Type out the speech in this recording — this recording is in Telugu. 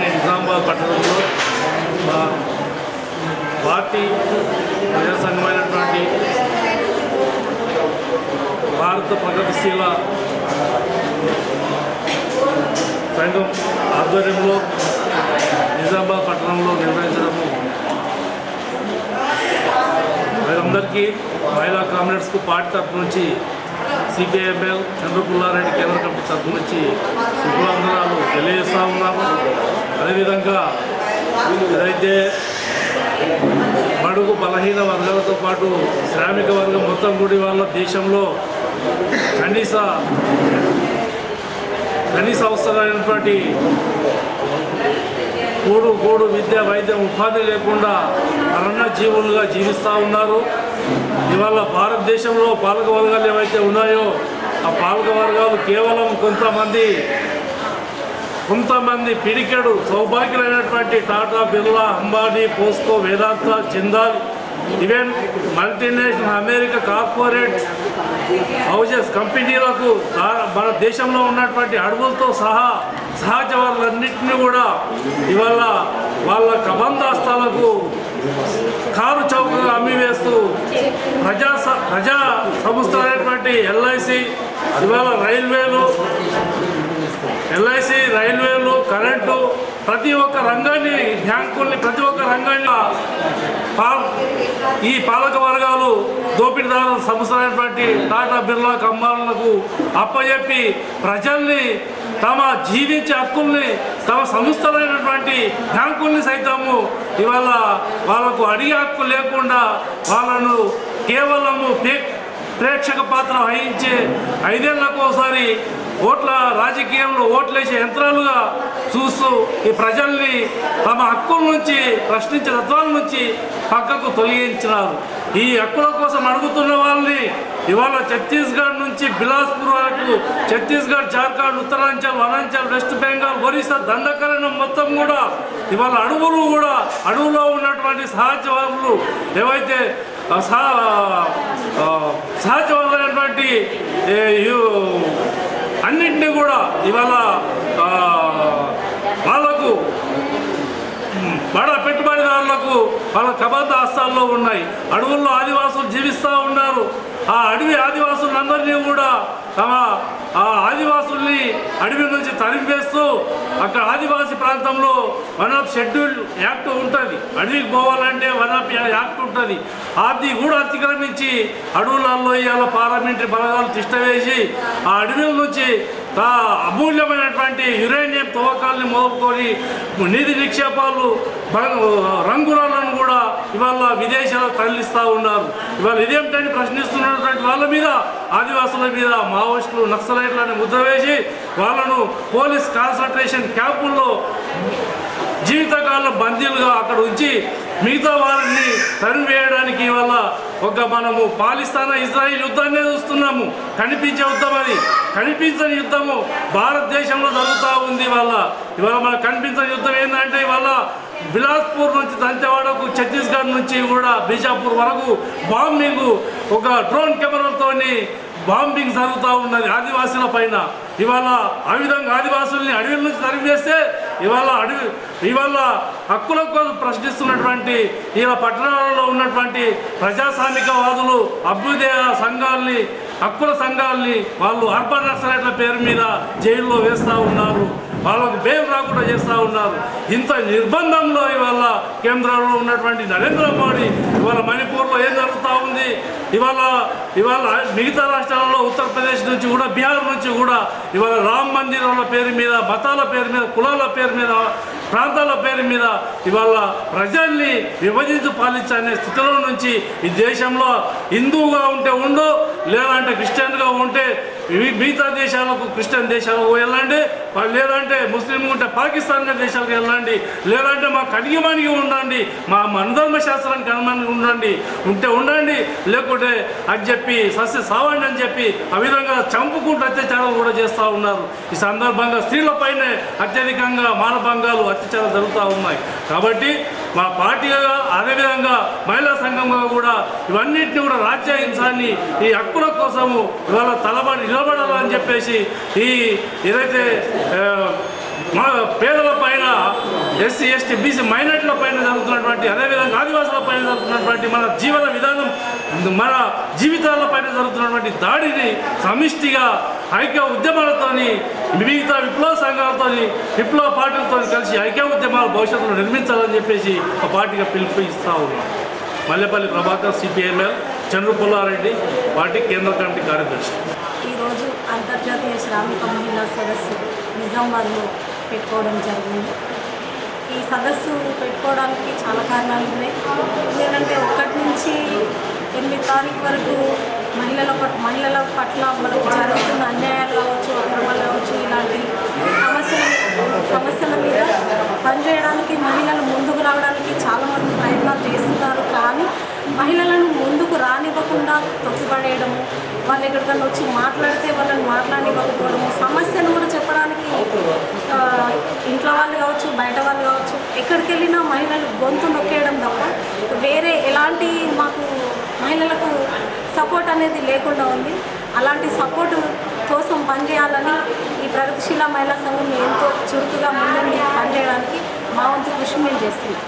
నిజామాబాద్ పట్టణంలో మా పార్టీ ప్రజా సంఘమైనటువంటి భారత ప్రగతిశీల సంఘం ఆధ్వర్యంలో నిజామాబాద్ పట్టణంలో నిర్వహించడము. వారందరికీ మహిళా కామ్రేడ్స్కు పార్టీ తరఫు నుంచి సిపిఐఎంఎల్ చంద్రపుల్లారెడ్డి కేంద్ర కమిటీ తరఫు నుంచి విపులందరాలు తెలియజేస్తూ ఉన్నాము. అదేవిధంగా ఏదైతే బడుగు బలహీన వర్గాలతో పాటు శ్రామిక వర్గం మొత్తం కూడి వాళ్ళ దేశంలో కనీస కనీస అవసరమైనటువంటి కూడు కూడు విద్య వైద్యం ఉపాధి లేకుండా అరణ్య జీవులుగా జీవిస్తూ ఉన్నారు. ఇవాళ భారతదేశంలో పాలక వర్గాలు ఏవైతే ఉన్నాయో ఆ పాలక వర్గాలు కేవలం కొంతమంది కొంతమంది పిడికెడు సౌభాగ్యులైనటువంటి Tata Birla Ambani POSCO Vedanta Jindal even multinational America corporate houses కంపెనీలకు మన దేశంలో ఉన్నటువంటి అడవులతో సహా సహజ వనరులన్నింటినీ కూడా ఇవాళ వాళ్ళ కబందాస్తాలకు కారు చౌకగా అమ్మివేస్తూ ప్రజా స- ప్రజా సంస్థలైనటువంటి ఎల్ఐసి ఇవాళ రైల్వేలు ఎల్ఐసి రైల్వేలు కరెంటు ప్రతి ఒక్క రంగాన్ని బ్యాంకుల్ని ప్రతి ఒక్క రంగాన్ని ఈ పాలక వర్గాలు దోపిడీదారుల సంస్థలైనటువంటి టాటా బిర్లా కంబాలకు అప్పచెప్పి ప్రజల్ని తమ జీవించే హక్కుల్ని తమ సంస్థలైనటువంటి బ్యాంకుల్ని సైతము ఇవాళ వాళ్ళకు అడిగే హక్కు లేకుండా వాళ్ళను కేవలము ప్రేక్షక పాత్ర వహించే ఐదేళ్ళకు ఒకసారి ఓట్ల రాజకీయంలో ఓట్లేసే యంత్రాలుగా చూస్తూ ఈ ప్రజల్ని తమ హక్కుల నుంచి ప్రశ్నించే తత్వాల నుంచి పక్కకు తొలగించినారు. ఈ హక్కుల కోసం అడుగుతున్న వాళ్ళని ఇవాళ ఛత్తీస్గఢ్ నుంచి బిలాస్పూర్ వరకు ఛత్తీస్గఢ్ జార్ఖండ్ ఉత్తరాంచల్ వనాంచల్ వెస్ట్ బెంగాల్ ఒరిస్సా దండకరణం మొత్తం కూడా ఇవాళ అడవులు కూడా అడవులో ఉన్నటువంటి సహజ వనరులు ఏవైతే సహజ వనరులైనటువంటి అన్నింటినీ కూడా ఇవాళ వాళ్ళకు బడ పెట్టుబడిదారులకు వాళ్ళ కబంధ హస్తాల్లో ఉన్నాయి. అడవుల్లో ఆదివాసులు జీవిస్తూ ఉన్నారు. ఆ అడవి ఆదివాసులందరినీ కూడా తమ ఆ ఆదివాసుల్ని అడవి నుంచి తరిమివేస్తూ అక్కడ ఆదివాసీ ప్రాంతంలో వన్ ఆఫ్ షెడ్యూల్ యాక్ట్ ఉంటుంది. అడవికి పోవాలంటే వన్ ఆఫ్ యాక్ట్ ఉంటుంది. అది కూడా అతిక్రమించి అడవులలో ఇవాళ పార్లమెంటరీ బలగాలు తిష్టవేసి ఆ అడవుల నుంచి అమూల్యమైనటువంటి యురేనియం తవ్వకాలని మొదలుకొని నిధి నిక్షేపాలు రంగులను రంగురాలను కూడా ఇవాళ విదేశాలకు తరలిస్తూ ఉన్నారు. ఇవాళ ఇదేమిటని ప్రశ్నిస్తున్నటువంటి వాళ్ళ మీద ఆదివాసుల మీద మావోయిస్టులు నక్సలైట్లని ముద్ర వేసి వాళ్ళను పోలీస్ కాన్సన్ట్రేషన్ క్యాంపుల్లో జీవితకాలం బందీలుగా అక్కడ ఉంచి మిగతా వారిని తరిమివేయడానికి ఇవాళ ఒక మనము పాలిస్తాన్ ఇజ్రాయిల్ యుద్ధాన్నే చూస్తున్నాము. కనిపించే యుద్ధం అది. కనిపించని యుద్ధము భారతదేశంలో జరుగుతూ ఉంది ఇవాళ. ఇవాళ మనకు కనిపించని యుద్ధం ఏంటంటే ఇవాళ బిలాస్పూర్ నుంచి దంతెవాడకు ఛత్తీస్గఢ్ నుంచి కూడా బీజాపూర్ వరకు బాంబింగ్ ఒక డ్రోన్ కెమెరాలతోని బాంబింగ్ జరుగుతూ ఉన్నది ఆదివాసుల పైన. ఇవాళ ఆ విధంగా ఆదివాసుల్ని అడవి నుంచి తరిమివేస్తే ఇవాళ అడవి ఇవాళ హక్కుల కోసం ప్రశ్నిస్తున్నటువంటి ఇలా పట్టణాలలో ఉన్నటువంటి ప్రజాస్వామికవాదులు అభ్యుదయ సంఘాలని హక్కుల సంఘాలని వాళ్ళు అర్బన్ నక్సలైట్ల పేరు మీద జైల్లో వేస్తూ ఉన్నారు. వాళ్ళకు బెయిల్ రాకుండా చేస్తూ ఉన్నారు. ఇంత నిర్బంధంలో ఇవాళ కేంద్రంలో ఉన్నటువంటి నరేంద్ర మోడీ ఇవాళ మణిపూర్లో ఏం జరుగుతూ ఉంది? ఇవాళ ఇవాళ మిగతా రాష్ట్రాలలో ఉత్తరప్రదేశ్ నుంచి కూడా బీహార్ నుంచి కూడా ఇవాళ రామ్ మందిరాల పేరు మీద మతాల పేరు మీద కులాల పేరు మీద ప్రాంతాల పేరు మీద ఇవాళ ప్రజల్ని విభజించి పాలించనే స్థితిలో నుంచి ఈ దేశంలో హిందువుగా ఉంటే ఉండు లేదంటే క్రిస్టియన్గా ఉంటే మిగతా దేశాలకు క్రిస్టియన్ దేశాలకు వెళ్ళండి. లేదంటే ముస్లిం ఉంటే పాకిస్తాన్ దేశాలకు వెళ్ళండి. లేదంటే మా కడిగిమణిగి ఉండండి. మా మనధర్మ శాస్త్రానికి అనుమానికి ఉండండి. ఉంటే ఉండండి. లేకుంటే అని చెప్పి సస్య సావండి అని చెప్పి ఆ విధంగా చంపుకుంటూ అత్యాచారాలు కూడా చేస్తూ ఉన్నారు. ఈ సందర్భంగా స్త్రీలపైనే అత్యధికంగా మానభంగాలు అత్యాచారాలు జరుగుతూ ఉన్నాయి. కాబట్టి మా పార్టీగా అదేవిధంగా మహిళా సంఘంగా కూడా ఇవన్నిటిని కూడా రాజ్యాంగాన్ని ఈ హక్కుల కోసము ఇవాళ తలబడి నిలబడాలని చెప్పేసి ఈ ఏదైతే మా పేదల పైన ఎస్సీ ఎస్టీ బీసీ మైనార్టీల పైన జరుగుతున్నటువంటి అదేవిధంగా ఆదివాసుల పైన జరుగుతున్నటువంటి మన జీవన విధానం మన జీవితాల పైన జరుగుతున్నటువంటి దాడిని సమిష్టిగా ఐక్య ఉద్యమాలతోని మిగతా విప్లవ సంఘాలతోని విప్లవ పార్టీలతో కలిసి ఐక్య ఉద్యమాలు భవిష్యత్తులో నిర్మించాలని చెప్పేసి ఒక పార్టీగా పిలుపు ఇస్తా ఉన్నాం. మల్లెపల్లి ప్రభాకర్ సిపిఎంఎల్ చంద్ర పుల్లారెడ్డి పార్టీ కేంద్ర కమిటీ కార్యదర్శి. ఈరోజు అంతర్జాతీయ శ్రామిక మహిళా సదస్సు నిజామాబాద్లో పెట్టుకోవడం జరిగింది. ఈ సదస్సు పెట్టుకోవడానికి చాలా కారణాలు ఉన్నాయి. ఎందుకంటే ఒకటి నుంచి ఎనిమిది తారీఖు వరకు మహిళల పట్ల మహిళల పట్ల మనకు జరుగుతున్న అన్యాయాలు కావచ్చు అక్రమాలు కావచ్చు ఇలాంటి సమస్యల సమస్యల మీద పనిచేయడానికి మహిళలు ముందుకు రావడానికి చాలామంది ప్రయత్నాలు చేస్తున్నారు. కానీ మహిళలను ముందుకు రానివ్వకుండా తొక్కుపడేయడము వాళ్ళు ఎక్కడికన్నా వచ్చి మాట్లాడితే వాళ్ళని మాట్లాడివ్వకపోవడము సమస్యను కూడా వాళ్ళు కావచ్చు బయట వాళ్ళు కావచ్చు ఎక్కడికి వెళ్ళినా మహిళలు గొంతు నొక్కేయడం తప్ప వేరే ఎలాంటి మాకు మహిళలకు సపోర్ట్ అనేది లేకుండా ఉంది. అలాంటి సపోర్ట్ కోసం పనిచేయాలని ఈ ప్రగతిశీల మహిళా సంఘం ఎంతో చురుకుగా ముందుండి పనిచేయడానికి మా వంతు కృషి మేము చేస్తున్నాం.